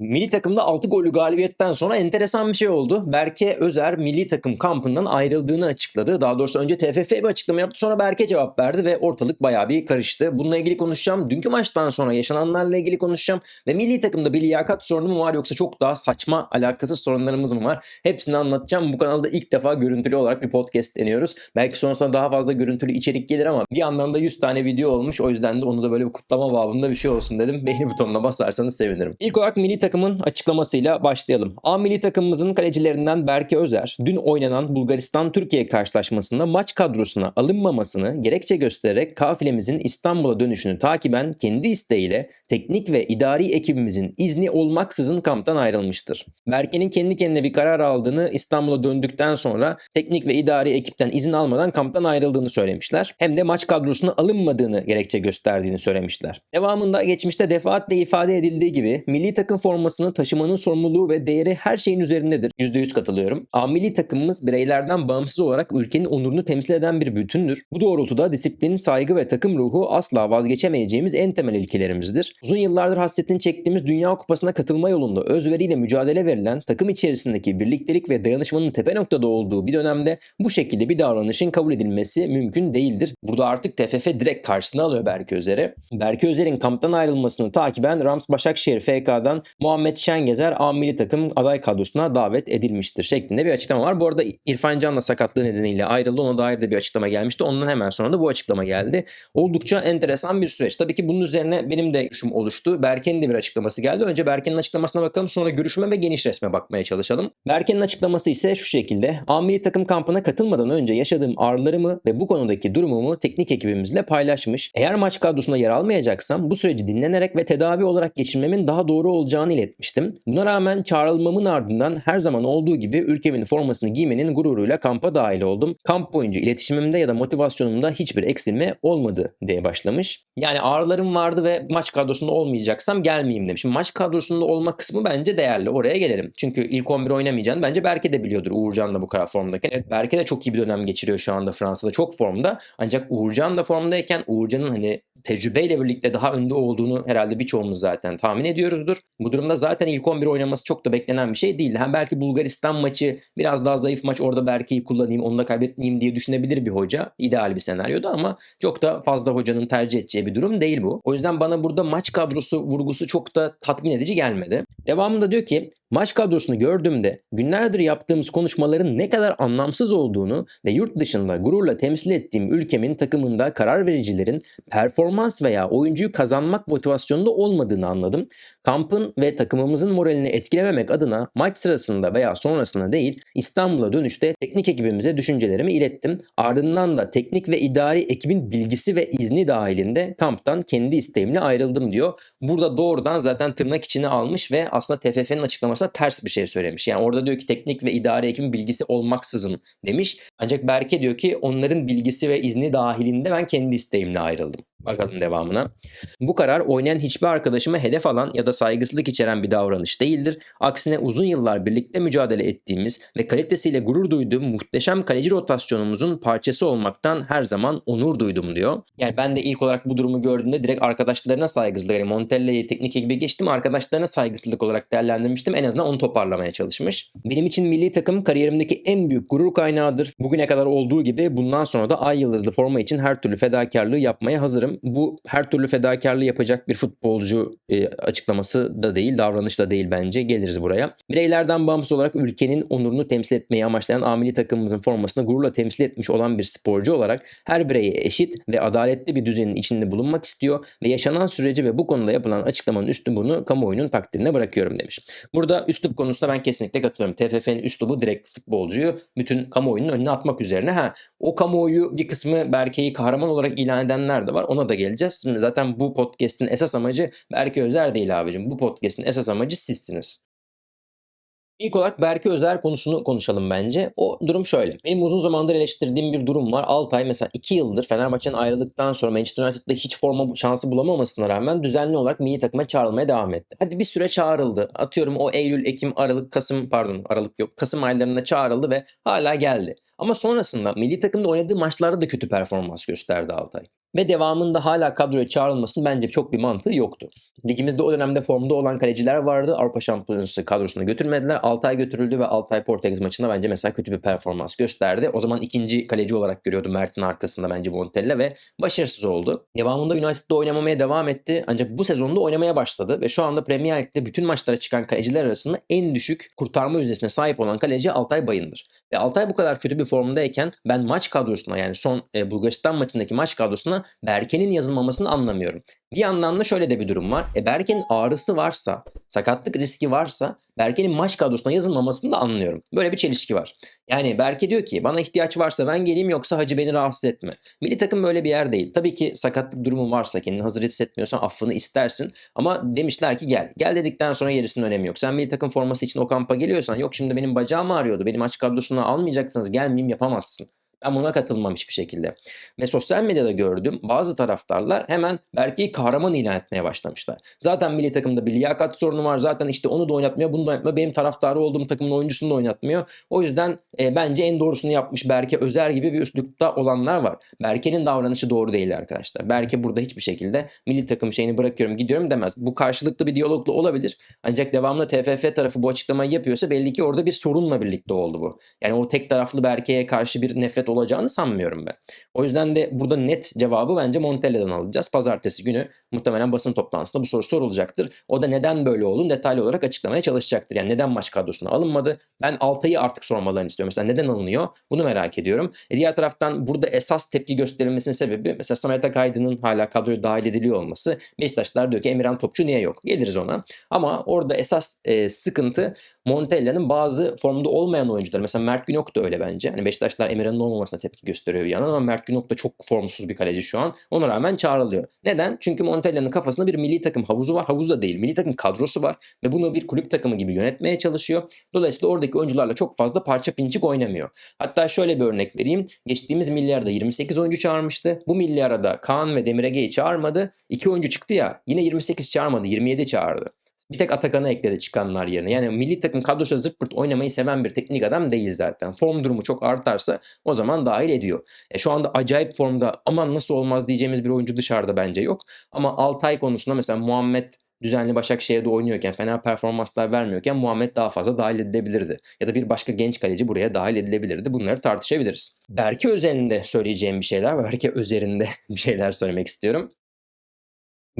Milli takımda 6 gollü galibiyetten sonra enteresan bir şey oldu. Berke Özer milli takım kampından ayrıldığını açıkladı. Daha doğrusu önce TFF bir açıklama yaptı sonra Berke cevap verdi ve ortalık bayağı bir karıştı. Bununla ilgili konuşacağım. Dünkü maçtan sonra yaşananlarla ilgili konuşacağım. Ve milli takımda bir liyakat sorunu mu var yoksa çok daha saçma alakasız sorunlarımız mı var? Hepsini anlatacağım. Bu kanalda ilk defa görüntülü olarak bir podcast deniyoruz. Belki sonrasında daha fazla görüntülü içerik gelir ama bir yandan da 100 tane video olmuş. O yüzden de onu da böyle bir kutlama babında bir şey olsun dedim. Beğeni butonuna basarsanız sevinirim. İlk olarak milli takımın açıklamasıyla başlayalım. A milli takımımızın kalecilerinden Berke Özer, dün oynanan Bulgaristan-Türkiye karşılaşmasında maç kadrosuna alınmamasını gerekçe göstererek kafilemizin İstanbul'a dönüşünü takiben kendi isteğiyle teknik ve idari ekibimizin izni olmaksızın kamptan ayrılmıştır. Berke'nin kendi kendine bir karar aldığını İstanbul'a döndükten sonra teknik ve idari ekipten izin almadan kamptan ayrıldığını söylemişler. Hem de maç kadrosuna alınmadığını gerekçe gösterdiğini söylemişler. Devamında geçmişte defaatle ifade edildiği gibi milli takım formasını taşımanın sorumluluğu ve değeri her şeyin üzerindedir. %100 katılıyorum. A milli takımımız bireylerden bağımsız olarak ülkenin onurunu temsil eden bir bütündür. Bu doğrultuda disiplin, saygı ve takım ruhu asla vazgeçemeyeceğimiz en temel ilkelerimizdir. Uzun yıllardır hasretini çektiğimiz Dünya Kupası'na katılma yolunda özveriyle mücadele verilen takım içerisindeki birliktelik ve dayanışmanın tepe noktada olduğu bir dönemde bu şekilde bir davranışın kabul edilmesi mümkün değildir. Burada artık TFF direkt karşısına alıyor Berke Özer'i. Berke Özer'in kamptan ayrılmasını takiben Rams Başakşehir FK'dan Muhammed Şengezer A milli takım aday kadrosuna davet edilmiştir şeklinde bir açıklama var. Bu arada İrfan Can da sakatlığı nedeniyle ayrıldı. Ona dair de bir açıklama gelmişti. Ondan hemen sonra da bu açıklama geldi. Oldukça enteresan bir süreç. Tabii ki bunun üzerine benim de görüşüm oluştu. Berke'nin de bir açıklaması geldi. Önce Berke'nin açıklamasına bakalım sonra görüşüme ve geniş resme bakmaya çalışalım. Berke'nin açıklaması ise şu şekilde. A milli takım kampına katılmadan önce yaşadığım ağrılarımı ve bu konudaki durumumu teknik ekibimizle paylaşmış. Eğer maç kadrosunda yer almayacaksam bu süreci dinlenerek ve tedavi olarak geçirmemin daha doğru olacağını iletmiştim. Buna rağmen çağrılmamın ardından her zaman olduğu gibi ülkemin formasını giymenin gururuyla kampa dahil oldum. Kamp boyunca iletişimimde ya da motivasyonumda hiçbir eksilme olmadı diye başlamış. Yani ağrılarım vardı ve maç kadrosunda olmayacaksam gelmeyeyim demiş. Maç kadrosunda olma kısmı bence değerli. Oraya gelelim. Çünkü ilk 11 oynamayacağını bence Berke de biliyordur Uğurcan da bu kadar formdayken. Evet Berke de çok iyi bir dönem geçiriyor şu anda Fransa'da. Çok formda. Ancak Uğurcan da formdayken Uğurcan'ın hani tecrübeyle birlikte daha önde olduğunu herhalde birçoğumuz zaten tahmin ediyoruzdur. Bu durumda zaten ilk 11 oynaması çok da beklenen bir şey değil. Hem belki Bulgaristan maçı biraz daha zayıf maç orada Berke'yi kullanayım onu da kaybetmeyeyim diye düşünebilir bir hoca. İdeal bir senaryoda ama çok da fazla hocanın tercih edeceği bir durum değil bu. O yüzden bana burada maç kadrosu vurgusu çok da tatmin edici gelmedi. Devamında diyor ki maç kadrosunu gördüğümde günlerdir yaptığımız konuşmaların ne kadar anlamsız olduğunu ve yurt dışında gururla temsil ettiğim ülkemin takımında karar vericilerin performans veya oyuncuyu kazanmak motivasyonunda olmadığını anladım. Kampın ve takımımızın moralini etkilememek adına maç sırasında veya sonrasında değil İstanbul'a dönüşte teknik ekibimize düşüncelerimi ilettim. Ardından da teknik ve idari ekibin bilgisi ve izni dahilinde kamptan kendi isteğimle ayrıldım diyor. Burada doğrudan zaten tırnak içine almış ve aslında TFF'nin açıklamasına ters bir şey söylemiş. Yani orada diyor ki teknik ve idari ekibin bilgisi olmaksızın demiş. Ancak Berke diyor ki onların bilgisi ve izni dahilinde ben kendi isteğimle ayrıldım. Bakalım devamına. Bu karar oynayan hiçbir arkadaşıma hedef alan ya da saygısızlık içeren bir davranış değildir. Aksine uzun yıllar birlikte mücadele ettiğimiz ve kalitesiyle gurur duyduğum muhteşem kaleci rotasyonumuzun parçası olmaktan her zaman onur duydum diyor. Yani ben de ilk olarak bu durumu gördüğümde direkt arkadaşlarına saygısızlık. Yani Montella'yı teknik ekibe geçtim arkadaşlarına saygısızlık olarak değerlendirmiştim. En azından onu toparlamaya çalışmış. Benim için milli takım kariyerimdeki en büyük gurur kaynağıdır. Bugüne kadar olduğu gibi bundan sonra da ay yıldızlı forma için her türlü fedakarlığı yapmaya hazırım bu her türlü fedakarlığı yapacak bir futbolcu e, açıklaması da değil, davranış da değil bence. Geliriz buraya. Bireylerden bağımsız olarak ülkenin onurunu temsil etmeyi amaçlayan amili takımımızın formasını gururla temsil etmiş olan bir sporcu olarak her bireye eşit ve adaletli bir düzenin içinde bulunmak istiyor ve yaşanan süreci ve bu konuda yapılan açıklamanın üslubunu kamuoyunun takdirine bırakıyorum demiş. Burada üslup konusunda ben kesinlikle katılıyorum. TFF'nin üslubu direkt futbolcuyu bütün kamuoyunun önüne atmak üzerine. Ha, o kamuoyu bir kısmı Berke'yi kahraman olarak ilan edenler de var. Ona da geleceğiz. Şimdi zaten bu podcast'in esas amacı Berke Özer değil abicim. Bu podcast'in esas amacı sizsiniz. İlk olarak Berke Özer konusunu konuşalım bence. O durum şöyle. Benim uzun zamandır eleştirdiğim bir durum var. Altay mesela 2 yıldır Fenerbahçe'nin ayrıldıktan sonra Manchester United'da hiç forma şansı bulamamasına rağmen düzenli olarak milli takıma çağrılmaya devam etti. Hadi bir süre çağrıldı. Atıyorum o Eylül, Ekim, Aralık, Kasım pardon Aralık yok. Kasım aylarında çağrıldı ve hala geldi. Ama sonrasında milli takımda oynadığı maçlarda da kötü performans gösterdi Altay. Ve devamında hala kadroya çağrılmasının bence çok bir mantığı yoktu. Ligimizde o dönemde formda olan kaleciler vardı. Avrupa Şampiyonası kadrosuna götürmediler. Altay götürüldü ve Altay Portekiz maçında bence mesela kötü bir performans gösterdi. O zaman ikinci kaleci olarak görüyordum Mert'in arkasında bence Montella ve başarısız oldu. Devamında United'da oynamamaya devam etti. Ancak bu sezonda oynamaya başladı ve şu anda Premier Lig'de bütün maçlara çıkan kaleciler arasında en düşük kurtarma yüzdesine sahip olan kaleci Altay Bayındır. Ve Altay bu kadar kötü bir formdayken ben maç kadrosuna yani son e, Bulgaristan maçındaki maç kadrosuna Berke'nin yazılmamasını anlamıyorum. Bir yandan da şöyle de bir durum var. E Berke'nin ağrısı varsa, sakatlık riski varsa Berke'nin maç kadrosuna yazılmamasını da anlıyorum. Böyle bir çelişki var. Yani Berke diyor ki bana ihtiyaç varsa ben geleyim yoksa hacı beni rahatsız etme. Milli takım böyle bir yer değil. Tabii ki sakatlık durumun varsa kendini hazır hissetmiyorsan affını istersin. Ama demişler ki gel. Gel dedikten sonra gerisinin önemi yok. Sen milli takım forması için o kampa geliyorsan yok şimdi benim bacağım ağrıyordu. Beni maç kadrosuna almayacaksanız gelmeyeyim yapamazsın. Ben buna katılmam hiçbir şekilde. Ve sosyal medyada gördüm bazı taraftarlar hemen Berke'yi kahraman ilan etmeye başlamışlar. Zaten milli takımda bir liyakat sorunu var. Zaten işte onu da oynatmıyor, bunu da oynatmıyor. Benim taraftarı olduğum takımın oyuncusunu da oynatmıyor. O yüzden e, bence en doğrusunu yapmış Berke Özer gibi bir üstlükte olanlar var. Berke'nin davranışı doğru değil arkadaşlar. Berke burada hiçbir şekilde milli takım şeyini bırakıyorum gidiyorum demez. Bu karşılıklı bir diyalogla olabilir. Ancak devamlı TFF tarafı bu açıklamayı yapıyorsa belli ki orada bir sorunla birlikte oldu bu. Yani o tek taraflı Berke'ye karşı bir nefret olacağını sanmıyorum ben. O yüzden de burada net cevabı bence Montella'dan alacağız. Pazartesi günü muhtemelen basın toplantısında bu soru sorulacaktır. O da neden böyle olduğunu detaylı olarak açıklamaya çalışacaktır. Yani neden maç kadrosuna alınmadı? Ben Altay'ı artık sormalarını istiyorum. Mesela neden alınıyor? Bunu merak ediyorum. E diğer taraftan burada esas tepki gösterilmesinin sebebi mesela Samet Akaydın'ın hala kadroya dahil ediliyor olması. Beşiktaşlar diyor ki Emirhan Topçu niye yok? Geliriz ona. Ama orada esas e, sıkıntı Montella'nın bazı formda olmayan oyuncular. Mesela Mert Günok da öyle bence. Hani Beşiktaşlar Emirhan'ın olmamasına tepki gösteriyor bir yandan ama Mert Günok da çok formsuz bir kaleci şu an. Ona rağmen çağrılıyor. Neden? Çünkü Montella'nın kafasında bir milli takım havuzu var. Havuz da değil. Milli takım kadrosu var ve bunu bir kulüp takımı gibi yönetmeye çalışıyor. Dolayısıyla oradaki oyuncularla çok fazla parça pinçik oynamıyor. Hatta şöyle bir örnek vereyim. Geçtiğimiz milyarda 28 oyuncu çağırmıştı. Bu milyarda Kaan ve Demir çağırmadı. İki oyuncu çıktı ya yine 28 çağırmadı 27 çağırdı. Bir tek Atakan'ı ekledi çıkanlar yerine. Yani milli takım kadrosu zırt oynamayı seven bir teknik adam değil zaten. Form durumu çok artarsa o zaman dahil ediyor. E şu anda acayip formda aman nasıl olmaz diyeceğimiz bir oyuncu dışarıda bence yok. Ama Altay konusunda mesela Muhammed düzenli Başakşehir'de oynuyorken fena performanslar vermiyorken Muhammed daha fazla dahil edilebilirdi. Ya da bir başka genç kaleci buraya dahil edilebilirdi. Bunları tartışabiliriz. Berke özelinde söyleyeceğim bir şeyler var. Berke üzerinde bir şeyler söylemek istiyorum.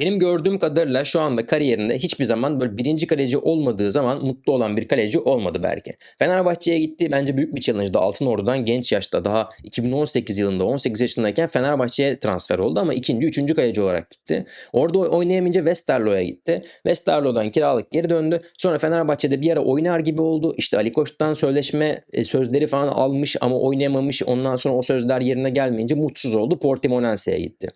Benim gördüğüm kadarıyla şu anda kariyerinde hiçbir zaman böyle birinci kaleci olmadığı zaman mutlu olan bir kaleci olmadı belki. Fenerbahçe'ye gitti. Bence büyük bir challenge'dı. Altın Ordu'dan genç yaşta daha 2018 yılında 18 yaşındayken Fenerbahçe'ye transfer oldu ama ikinci, üçüncü kaleci olarak gitti. Orada oynayamayınca Westerlo'ya gitti. Westerlo'dan kiralık geri döndü. Sonra Fenerbahçe'de bir ara oynar gibi oldu. İşte Ali Koç'tan sözleşme e, sözleri falan almış ama oynayamamış. Ondan sonra o sözler yerine gelmeyince mutsuz oldu. Portimonense'ye gitti.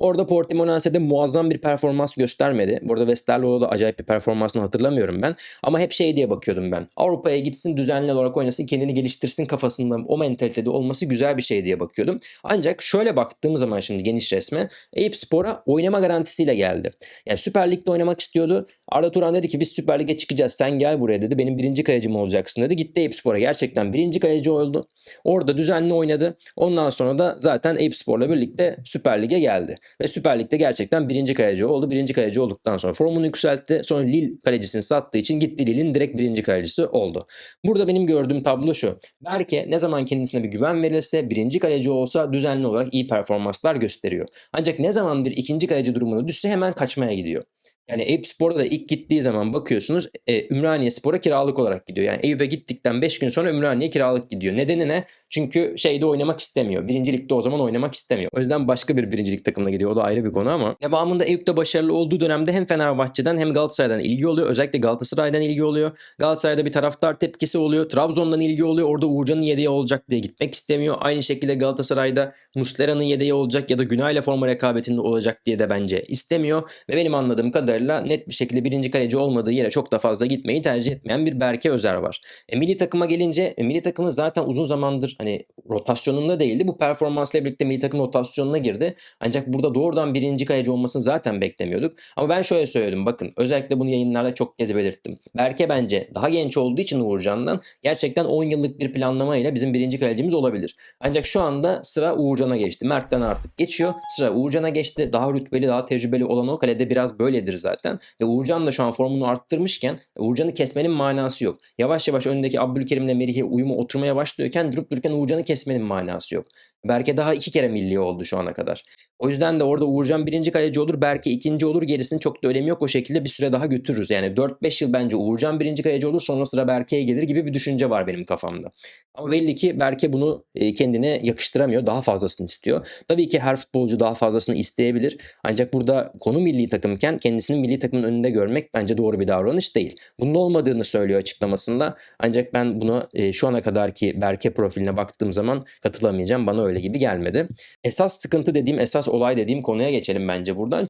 Orada Portimonense'de muazzam bir performans göstermedi. Burada Westerlo'da da acayip bir performansını hatırlamıyorum ben. Ama hep şey diye bakıyordum ben. Avrupa'ya gitsin düzenli olarak oynasın kendini geliştirsin kafasında o mentalitede olması güzel bir şey diye bakıyordum. Ancak şöyle baktığım zaman şimdi geniş resme Eyüp Spor'a oynama garantisiyle geldi. Yani Süper Lig'de oynamak istiyordu. Arda Turan dedi ki biz Süper Lig'e çıkacağız sen gel buraya dedi. Benim birinci kalecim olacaksın dedi. Gitti Eyüp Spor'a gerçekten birinci kaleci oldu. Orada düzenli oynadı. Ondan sonra da zaten Eyüp Spor'la birlikte Süper Lig'e geldi. Ve Süper Lig'de gerçekten birinci kaleci oldu. Birinci kaleci olduktan sonra formunu yükseltti. Sonra Lille kalecisini sattığı için gitti Lille'in direkt birinci kalecisi oldu. Burada benim gördüğüm tablo şu. Berke ne zaman kendisine bir güven verirse birinci kaleci olsa düzenli olarak iyi performanslar gösteriyor. Ancak ne zaman bir ikinci kaleci durumuna düşse hemen kaçmaya gidiyor. Yani Eyüp Spor'a da ilk gittiği zaman bakıyorsunuz e, Ümraniye Spor'a kiralık olarak gidiyor. Yani Eyüp'e gittikten 5 gün sonra Ümraniye kiralık gidiyor. Nedeni ne? Çünkü şeyde oynamak istemiyor. Birincilikte o zaman oynamak istemiyor. O yüzden başka bir birincilik takımına gidiyor. O da ayrı bir konu ama. Devamında Eyüp'te başarılı olduğu dönemde hem Fenerbahçe'den hem Galatasaray'dan ilgi oluyor. Özellikle Galatasaray'dan ilgi oluyor. Galatasaray'da bir taraftar tepkisi oluyor. Trabzon'dan ilgi oluyor. Orada Uğurcan'ın yedeği olacak diye gitmek istemiyor. Aynı şekilde Galatasaray'da Muslera'nın yedeği olacak ya da Günay'la forma rekabetinde olacak diye de bence istemiyor. Ve benim anladığım kadarıyla kadarıyla net bir şekilde birinci kaleci olmadığı yere çok da fazla gitmeyi tercih etmeyen bir Berke Özer var. E, milli takıma gelince e, milli takımı zaten uzun zamandır hani rotasyonunda değildi. Bu performansla birlikte milli takım rotasyonuna girdi. Ancak burada doğrudan birinci kaleci olmasını zaten beklemiyorduk. Ama ben şöyle söyledim bakın özellikle bunu yayınlarda çok kez belirttim. Berke bence daha genç olduğu için Uğurcan'dan gerçekten 10 yıllık bir planlama ile bizim birinci kalecimiz olabilir. Ancak şu anda sıra Uğurcan'a geçti. Mert'ten artık geçiyor. Sıra Uğurcan'a geçti. Daha rütbeli, daha tecrübeli olan o kalede biraz böyledir zaten. Ve Uğurcan da şu an formunu arttırmışken Uğurcan'ı kesmenin manası yok. Yavaş yavaş önündeki Abdülkerim'le Merih'e uyumu oturmaya başlıyorken durup dururken Uğurcan'ı kesmenin manası yok. Berke daha iki kere milli oldu şu ana kadar. O yüzden de orada Uğurcan birinci kaleci olur, Berke ikinci olur. Gerisinin çok da önemi yok. O şekilde bir süre daha götürürüz. Yani 4-5 yıl bence Uğurcan birinci kaleci olur sonra sıra Berke'ye gelir gibi bir düşünce var benim kafamda. Ama belli ki Berke bunu e, kendine yakıştıramıyor. Daha fazlasını istiyor. Tabii ki her futbolcu daha fazlasını isteyebilir. Ancak burada konu milli takımken kendisini milli takımın önünde görmek bence doğru bir davranış değil. Bunun olmadığını söylüyor açıklamasında. Ancak ben buna e, şu ana kadarki Berke profiline baktığım zaman katılamayacağım. Bana öyle gibi gelmedi. Esas sıkıntı dediğim, esas olay dediğim konuya geçelim bence buradan.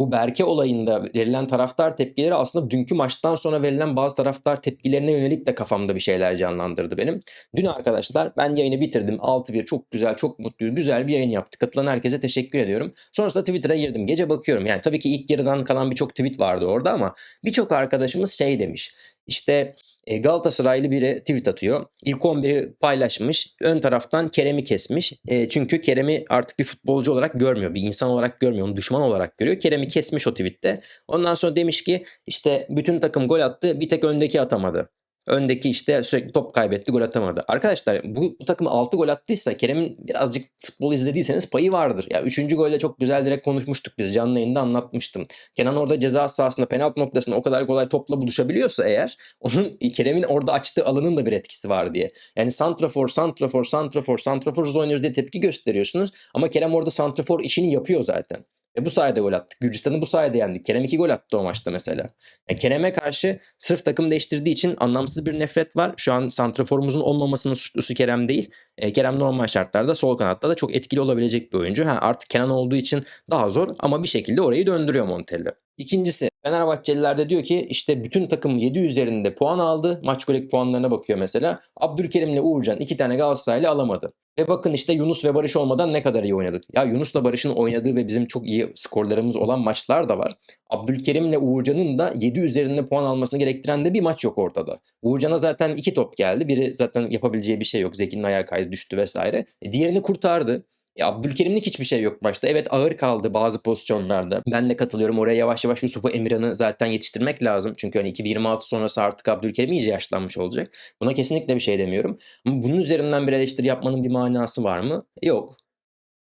Bu Berke olayında verilen taraftar tepkileri aslında dünkü maçtan sonra verilen bazı taraftar tepkilerine yönelik de kafamda bir şeyler canlandırdı benim. Dün arkadaşlar ben yayını bitirdim. 6-1 çok güzel, çok mutluyuz. Güzel bir yayın yaptık. Katılan herkese teşekkür ediyorum. Sonrasında Twitter'a girdim. Gece bakıyorum. Yani tabii ki ilk yarıdan kalan birçok tweet vardı orada ama birçok arkadaşımız şey demiş. İşte e, Galatasaraylı biri tweet atıyor. İlk 11'i paylaşmış. Ön taraftan Kerem'i kesmiş. E, çünkü Kerem'i artık bir futbolcu olarak görmüyor. Bir insan olarak görmüyor. Onu düşman olarak görüyor. Kerem'i kesmiş o tweette. Ondan sonra demiş ki işte bütün takım gol attı. Bir tek öndeki atamadı. Öndeki işte sürekli top kaybetti gol atamadı. Arkadaşlar bu, bu takım 6 gol attıysa Kerem'in birazcık futbol izlediyseniz payı vardır. Ya 3. golle çok güzel direkt konuşmuştuk biz canlı yayında anlatmıştım. Kenan orada ceza sahasında penaltı noktasında o kadar kolay topla buluşabiliyorsa eğer onun Kerem'in orada açtığı alanın da bir etkisi var diye. Yani santrafor, santrafor, santrafor, santrafor oynuyoruz diye tepki gösteriyorsunuz. Ama Kerem orada santrafor işini yapıyor zaten. Ve bu sayede gol attık. Gürcistan'ı bu sayede yendik. Kerem 2 gol attı o maçta mesela. Yani Kerem'e karşı sırf takım değiştirdiği için anlamsız bir nefret var. Şu an santraforumuzun olmamasının suçlusu Kerem değil. E, Kerem normal şartlarda sol kanatta da çok etkili olabilecek bir oyuncu. Ha, artık Kenan olduğu için daha zor ama bir şekilde orayı döndürüyor Montella. İkincisi Fenerbahçeliler de diyor ki işte bütün takım 7 üzerinde puan aldı. Maç golek puanlarına bakıyor mesela. Abdülkerim'le Uğurcan iki tane Galatasaraylı alamadı. Ve bakın işte Yunus ve Barış olmadan ne kadar iyi oynadık. Ya Yunus'la Barış'ın oynadığı ve bizim çok iyi skorlarımız olan maçlar da var. Abdülkerim'le Uğurcan'ın da 7 üzerinde puan almasını gerektiren de bir maç yok ortada. Uğurcan'a zaten iki top geldi. Biri zaten yapabileceği bir şey yok. Zeki'nin ayağı kaydı düştü vesaire. E, diğerini kurtardı. Ya Abdülkerim'lik hiçbir şey yok başta. Evet ağır kaldı bazı pozisyonlarda. Ben de katılıyorum. Oraya yavaş yavaş Yusuf'u Emirhan'ı zaten yetiştirmek lazım. Çünkü hani 2026 sonrası artık Abdülkerim iyice yaşlanmış olacak. Buna kesinlikle bir şey demiyorum. Ama bunun üzerinden bir eleştiri yapmanın bir manası var mı? Yok.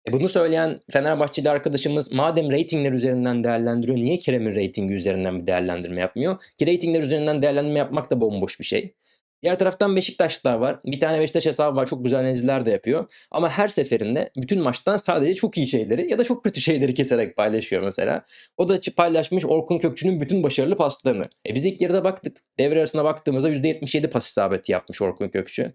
E bunu söyleyen Fenerbahçeli arkadaşımız madem reytingler üzerinden değerlendiriyor niye Kerem'in reytingi üzerinden bir değerlendirme yapmıyor? Ki reytingler üzerinden değerlendirme yapmak da bomboş bir şey. Diğer taraftan Beşiktaşlılar var. Bir tane Beşiktaş hesabı var. Çok güzel analizler de yapıyor. Ama her seferinde bütün maçtan sadece çok iyi şeyleri ya da çok kötü şeyleri keserek paylaşıyor mesela. O da paylaşmış Orkun Kökçü'nün bütün başarılı paslarını. E biz ilk yarıda baktık. Devre arasında baktığımızda %77 pas isabeti yapmış Orkun Kökçü.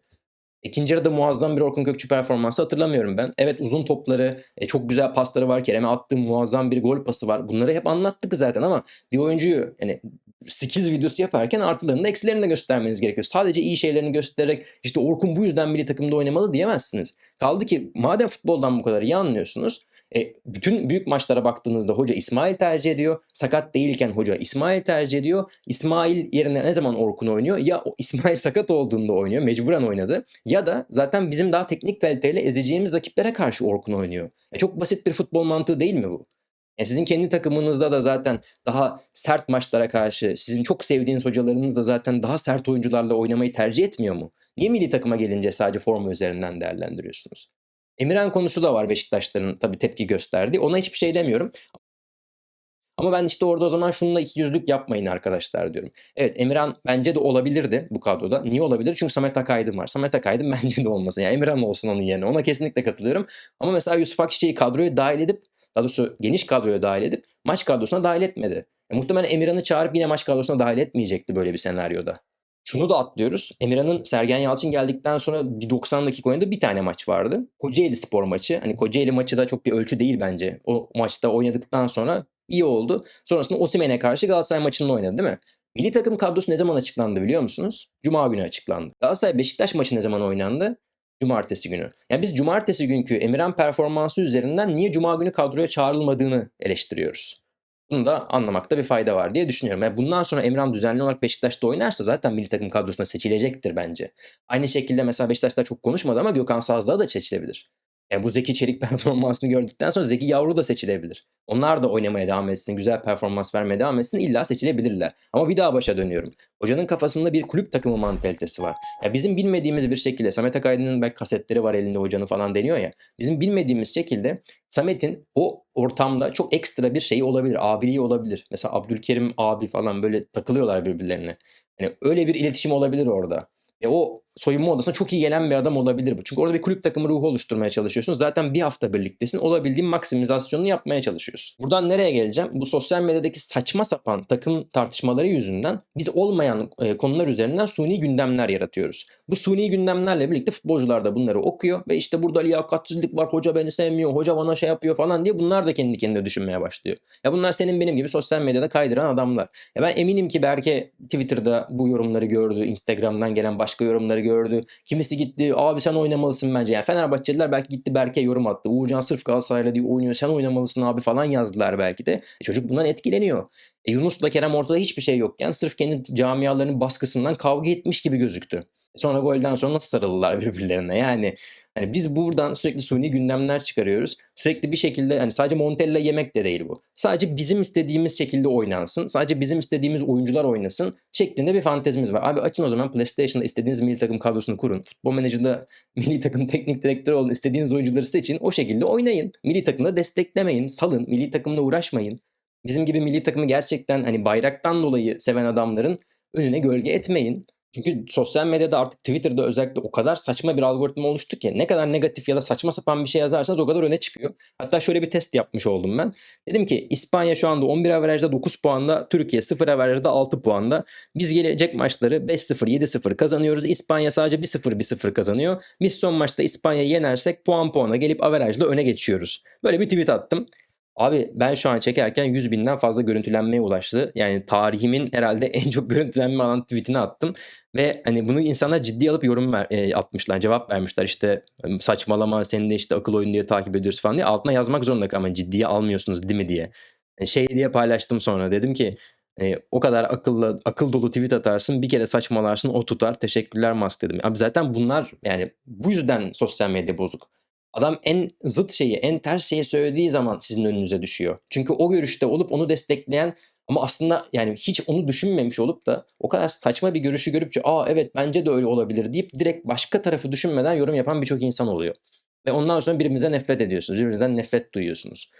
İkinci yarıda muazzam bir Orkun Kökçü performansı hatırlamıyorum ben. Evet uzun topları, e, çok güzel pasları var. Kerem'e attığı muazzam bir gol pası var. Bunları hep anlattık zaten ama bir oyuncuyu yani skills videosu yaparken artılarını da eksilerini de göstermeniz gerekiyor. Sadece iyi şeylerini göstererek işte Orkun bu yüzden milli takımda oynamalı diyemezsiniz. Kaldı ki madem futboldan bu kadar iyi anlıyorsunuz e, bütün büyük maçlara baktığınızda hoca İsmail tercih ediyor. Sakat değilken hoca İsmail tercih ediyor. İsmail yerine ne zaman Orkun oynuyor? Ya İsmail sakat olduğunda oynuyor. Mecburen oynadı. Ya da zaten bizim daha teknik kaliteyle ezeceğimiz rakiplere karşı Orkun oynuyor. E, çok basit bir futbol mantığı değil mi bu? Yani sizin kendi takımınızda da zaten daha sert maçlara karşı sizin çok sevdiğiniz hocalarınız da zaten daha sert oyuncularla oynamayı tercih etmiyor mu? Niye milli takıma gelince sadece forma üzerinden değerlendiriyorsunuz? Emirhan konusu da var Beşiktaşların tabii tepki gösterdiği. Ona hiçbir şey demiyorum. Ama ben işte orada o zaman şununla iki yüzlük yapmayın arkadaşlar diyorum. Evet Emirhan bence de olabilirdi bu kadroda. Niye olabilir? Çünkü Samet Akaydın var. Samet Akaydın bence de olmasın. Yani Emirhan olsun onun yerine. Ona kesinlikle katılıyorum. Ama mesela Yusuf Akçiçek'i kadroya dahil edip daha doğrusu geniş kadroya dahil edip maç kadrosuna dahil etmedi. E, muhtemelen Emirhan'ı çağırıp yine maç kadrosuna dahil etmeyecekti böyle bir senaryoda. Şunu da atlıyoruz. Emirhan'ın Sergen Yalçın geldikten sonra bir 90 dakika oynadığı bir tane maç vardı. Kocaeli spor maçı. Hani Kocaeli maçı da çok bir ölçü değil bence. O maçta oynadıktan sonra İyi oldu. Sonrasında Osimhen'e karşı Galatasaray maçında oynadı değil mi? Milli takım kadrosu ne zaman açıklandı biliyor musunuz? Cuma günü açıklandı. Galatasaray Beşiktaş maçı ne zaman oynandı? Cumartesi günü. Yani biz cumartesi günkü Emirhan performansı üzerinden niye cuma günü kadroya çağrılmadığını eleştiriyoruz. Bunu da anlamakta bir fayda var diye düşünüyorum. Yani bundan sonra Emran düzenli olarak Beşiktaş'ta oynarsa zaten milli takım kadrosuna seçilecektir bence. Aynı şekilde mesela Beşiktaş'ta çok konuşmadı ama Gökhan Sazlığa da seçilebilir. Yani bu Zeki Çelik performansını gördükten sonra Zeki Yavru da seçilebilir. Onlar da oynamaya devam etsin, güzel performans vermeye devam etsin illa seçilebilirler. Ama bir daha başa dönüyorum. Hocanın kafasında bir kulüp takımı mantalitesi var. Ya bizim bilmediğimiz bir şekilde Samet Akaydın'ın belki kasetleri var elinde hocanın falan deniyor ya. Bizim bilmediğimiz şekilde Samet'in o ortamda çok ekstra bir şeyi olabilir. Abiliği olabilir. Mesela Abdülkerim abi falan böyle takılıyorlar birbirlerine. Yani öyle bir iletişim olabilir orada. E o soyunma odasına çok iyi gelen bir adam olabilir bu. Çünkü orada bir kulüp takımı ruhu oluşturmaya çalışıyorsun. Zaten bir hafta birliktesin. Olabildiğin maksimizasyonunu yapmaya çalışıyorsun. Buradan nereye geleceğim? Bu sosyal medyadaki saçma sapan takım tartışmaları yüzünden biz olmayan e, konular üzerinden suni gündemler yaratıyoruz. Bu suni gündemlerle birlikte futbolcular da bunları okuyor ve işte burada liyakatsizlik var, hoca beni sevmiyor, hoca bana şey yapıyor falan diye bunlar da kendi kendine düşünmeye başlıyor. Ya bunlar senin benim gibi sosyal medyada kaydıran adamlar. Ya ben eminim ki Berke Twitter'da bu yorumları gördü, Instagram'dan gelen başka yorumları gördü. Kimisi gitti abi sen oynamalısın bence. Yani Fenerbahçeliler belki gitti Berke yorum attı. Uğurcan sırf Galatasaray'la diye oynuyor sen oynamalısın abi falan yazdılar belki de. E çocuk bundan etkileniyor. E Yunus'la Kerem ortada hiçbir şey yokken sırf kendi camialarının baskısından kavga etmiş gibi gözüktü. Sonra golden sonra nasıl sarıldılar birbirlerine yani. Hani biz buradan sürekli suni gündemler çıkarıyoruz. Sürekli bir şekilde hani sadece Montella yemek de değil bu. Sadece bizim istediğimiz şekilde oynansın. Sadece bizim istediğimiz oyuncular oynasın şeklinde bir fantezimiz var. Abi açın o zaman PlayStation'da istediğiniz milli takım kadrosunu kurun. Futbol Manager'da milli takım teknik direktörü olun. istediğiniz oyuncuları seçin. O şekilde oynayın. Milli takımda desteklemeyin. Salın. Milli takımla uğraşmayın. Bizim gibi milli takımı gerçekten hani bayraktan dolayı seven adamların önüne gölge etmeyin. Çünkü sosyal medyada artık Twitter'da özellikle o kadar saçma bir algoritma oluştu ki ne kadar negatif ya da saçma sapan bir şey yazarsanız o kadar öne çıkıyor. Hatta şöyle bir test yapmış oldum ben. Dedim ki İspanya şu anda 11 averajda 9 puanda, Türkiye 0 averajda 6 puanda. Biz gelecek maçları 5-0, 7-0 kazanıyoruz. İspanya sadece 1-0, 1-0 kazanıyor. Biz son maçta İspanya'yı yenersek puan puana gelip averajla öne geçiyoruz. Böyle bir tweet attım. Abi ben şu an çekerken 100 binden fazla görüntülenmeye ulaştı. Yani tarihimin herhalde en çok görüntülenme alan tweetini attım. Ve hani bunu insanlar ciddi alıp yorum ver, e, atmışlar, cevap vermişler. İşte saçmalama senin de işte akıl oyunu diye takip ediyoruz falan diye. Altına yazmak zorunda ama ciddiye almıyorsunuz değil mi diye. Yani şey diye paylaştım sonra dedim ki e, o kadar akıllı akıl dolu tweet atarsın bir kere saçmalarsın o tutar teşekkürler Musk dedim. Abi zaten bunlar yani bu yüzden sosyal medya bozuk. Adam en zıt şeyi, en ters şeyi söylediği zaman sizin önünüze düşüyor. Çünkü o görüşte olup onu destekleyen ama aslında yani hiç onu düşünmemiş olup da o kadar saçma bir görüşü görüp aa evet bence de öyle olabilir deyip direkt başka tarafı düşünmeden yorum yapan birçok insan oluyor. Ve ondan sonra birbirinize nefret ediyorsunuz. Birbirinizden nefret duyuyorsunuz.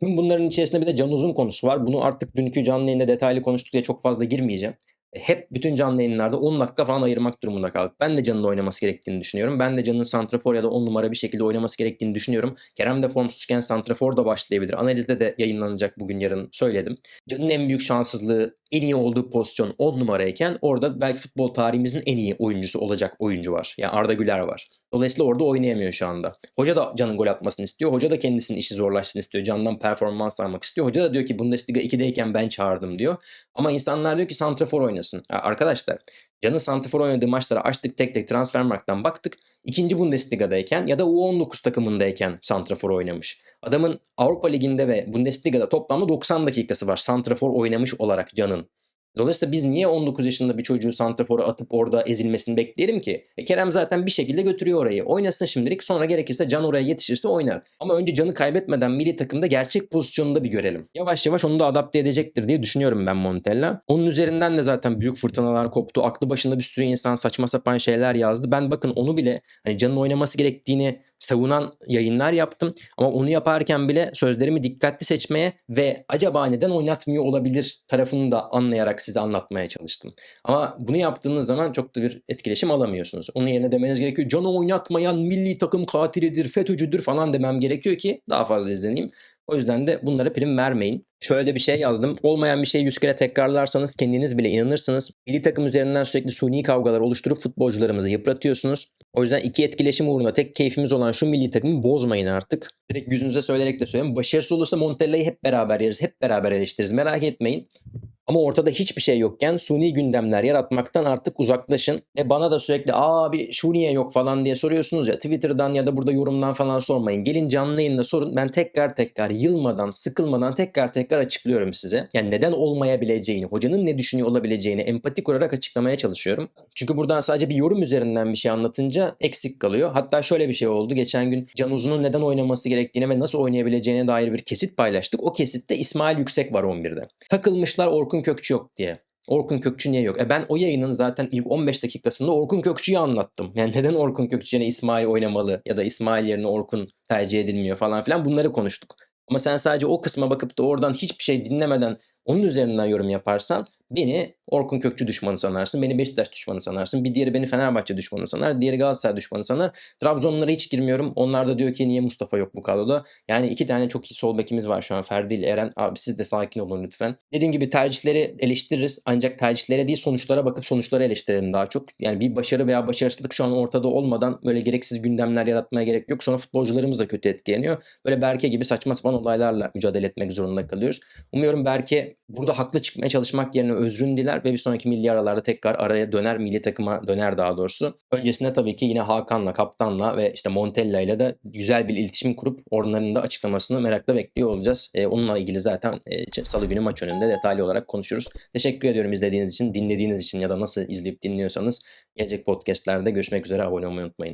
Tüm bunların içerisinde bir de Can Uzun konusu var. Bunu artık dünkü canlı yayında detaylı konuştuk diye çok fazla girmeyeceğim hep bütün canlı yayınlarda 10 dakika falan ayırmak durumunda kaldık. Ben de Can'ın oynaması gerektiğini düşünüyorum. Ben de Can'ın santrafor ya da 10 numara bir şekilde oynaması gerektiğini düşünüyorum. Kerem de formsuzken santrafor da başlayabilir. Analizde de yayınlanacak bugün yarın söyledim. Can'ın en büyük şanssızlığı en iyi olduğu pozisyon 10 numarayken orada belki futbol tarihimizin en iyi oyuncusu olacak oyuncu var. Yani Arda Güler var. Dolayısıyla orada oynayamıyor şu anda. Hoca da Can'ın gol atmasını istiyor. Hoca da kendisinin işi zorlaşsın istiyor. Can'dan performans almak istiyor. Hoca da diyor ki Bundesliga 2'deyken ben çağırdım diyor. Ama insanlar diyor ki santrafor oynasın. Ya arkadaşlar Can'ın santrafor oynadığı maçlara açtık tek tek Transfermarkt'tan baktık. İkinci Bundesliga'dayken ya da U19 takımındayken santrafor oynamış. Adamın Avrupa Ligi'nde ve Bundesliga'da toplamda 90 dakikası var santrafor oynamış olarak Can'ın. Dolayısıyla biz niye 19 yaşında bir çocuğu santrafora atıp orada ezilmesini bekleyelim ki? E Kerem zaten bir şekilde götürüyor orayı. Oynasın şimdilik sonra gerekirse Can oraya yetişirse oynar. Ama önce Can'ı kaybetmeden milli takımda gerçek pozisyonunda bir görelim. Yavaş yavaş onu da adapte edecektir diye düşünüyorum ben Montella. Onun üzerinden de zaten büyük fırtınalar koptu. Aklı başında bir sürü insan saçma sapan şeyler yazdı. Ben bakın onu bile hani Can'ın oynaması gerektiğini savunan yayınlar yaptım. Ama onu yaparken bile sözlerimi dikkatli seçmeye ve acaba neden oynatmıyor olabilir tarafını da anlayarak size anlatmaya çalıştım. Ama bunu yaptığınız zaman çok da bir etkileşim alamıyorsunuz. Onun yerine demeniz gerekiyor. Canı oynatmayan milli takım katilidir, FETÖ'cüdür falan demem gerekiyor ki daha fazla izleneyim. O yüzden de bunlara prim vermeyin. Şöyle de bir şey yazdım. Olmayan bir şeyi yüz kere tekrarlarsanız kendiniz bile inanırsınız. Milli takım üzerinden sürekli suni kavgalar oluşturup futbolcularımızı yıpratıyorsunuz. O yüzden iki etkileşim uğruna tek keyfimiz olan şu milli takımı bozmayın artık. Direkt yüzünüze söyleyerek de söylüyorum. Başarısız olursa Montella'yı hep beraber yeriz. Hep beraber eleştiririz. Merak etmeyin. Ama ortada hiçbir şey yokken suni gündemler yaratmaktan artık uzaklaşın. Ve bana da sürekli aa bir şu niye yok falan diye soruyorsunuz ya Twitter'dan ya da burada yorumdan falan sormayın. Gelin canlı yayında sorun. Ben tekrar tekrar yılmadan, sıkılmadan tekrar tekrar açıklıyorum size. Yani neden olmayabileceğini, hocanın ne düşünüyor olabileceğini empati kurarak açıklamaya çalışıyorum. Çünkü buradan sadece bir yorum üzerinden bir şey anlatınca eksik kalıyor. Hatta şöyle bir şey oldu. Geçen gün Can Uzun'un neden oynaması gerektiğine ve nasıl oynayabileceğine dair bir kesit paylaştık. O kesitte İsmail Yüksek var 11'de. Takılmışlar Orkun Kökçü yok diye. Orkun Kökçü niye yok? E ben o yayının zaten ilk 15 dakikasında Orkun Kökçü'yü anlattım. Yani neden Orkun Kökçü yerine İsmail oynamalı ya da İsmail yerine Orkun tercih edilmiyor falan filan bunları konuştuk. Ama sen sadece o kısma bakıp da oradan hiçbir şey dinlemeden onun üzerinden yorum yaparsan beni Orkun Kökçü düşmanı sanarsın. Beni Beşiktaş düşmanı sanarsın. Bir diğeri beni Fenerbahçe düşmanı sanar. Diğeri Galatasaray düşmanı sanar. Trabzonlara hiç girmiyorum. Onlar da diyor ki niye Mustafa yok bu kadroda. Yani iki tane çok iyi sol bekimiz var şu an. Ferdi ile Eren. Abi siz de sakin olun lütfen. Dediğim gibi tercihleri eleştiririz. Ancak tercihlere değil sonuçlara bakıp sonuçları eleştirelim daha çok. Yani bir başarı veya başarısızlık şu an ortada olmadan böyle gereksiz gündemler yaratmaya gerek yok. Sonra futbolcularımız da kötü etkileniyor. Böyle Berke gibi saçma sapan olaylarla mücadele etmek zorunda kalıyoruz. Umuyorum Berke burada haklı çıkmaya çalışmak yerine özrünü diler ve bir sonraki milli aralarda tekrar araya döner, milli takıma döner daha doğrusu. Öncesinde tabii ki yine Hakan'la, kaptanla ve işte Montella ile de güzel bir iletişim kurup onların da açıklamasını merakla bekliyor olacağız. E, onunla ilgili zaten e, salı günü maç önünde detaylı olarak konuşuruz. Teşekkür ediyorum izlediğiniz için, dinlediğiniz için ya da nasıl izleyip dinliyorsanız gelecek podcastlerde görüşmek üzere abone olmayı unutmayın.